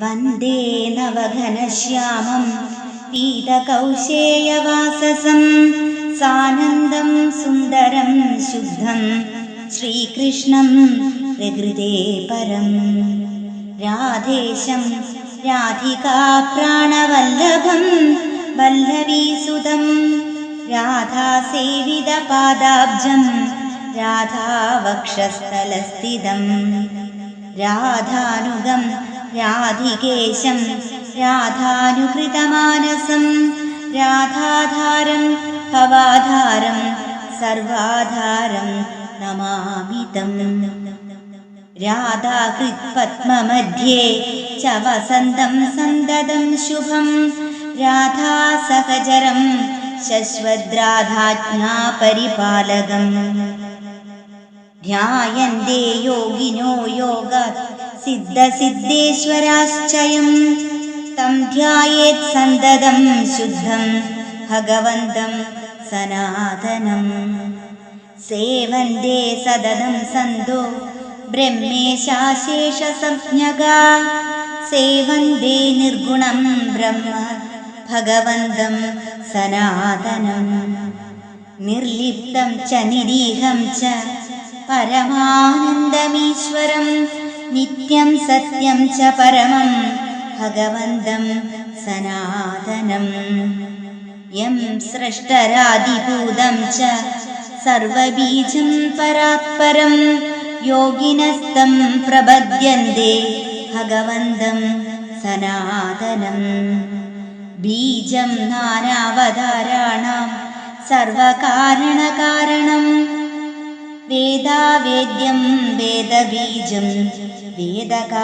वन्दे नवघनश्यामं पीतकौशेयवाससं सानन्दं सुन्दरं शुद्धं श्रीकृष्णं प्रकृते परं राधेशं राधिकाप्राणवल्लभं वल्लवीसुतं राधासेवितपादाब्जं राधावक्षस्थलस्थितं राधानुगं राधिकेशं राधानुकृतमानसं राधाधारं भवाधारं सर्वाधारं नमामि तम्। राधाकृत्पद्ममध्ये च वसन्तं सन्ददं शुभं राधासहचरं शश्वद्राधाज्ञापरिपालकम्। ध्यायन्ते योगिनो योगात् सिद्धसिद्धेश्वराश्चयं तं ध्यायेत् सन्ददं शुद्धं भगवन्तं सनातनम् सेवन्ते सदनं सन्दो ब्रह्मेशाशेषसंज्ञगा सेवन्ते निर्गुणं ब्रह्म भगवन्तं सनातनम् निर्लिप्तं च निरीहं च परमानन्दमीश्वरं നിത്യം സത്യം ച പരമം ഭഗവന്തം സനാതനം. യം സൃഷ്ടരാതിഭൂതം ച സർവബീജം പരാത്പരം യോഗിനസ്തം പ്രപദ്യന്തേ ഭഗവന്തം സനാതനം. ബീജം നാനാവതാരാണാം സർവകാരണകാരണം वेदावेद्यं वेदबीजं वेदकारणकारणम्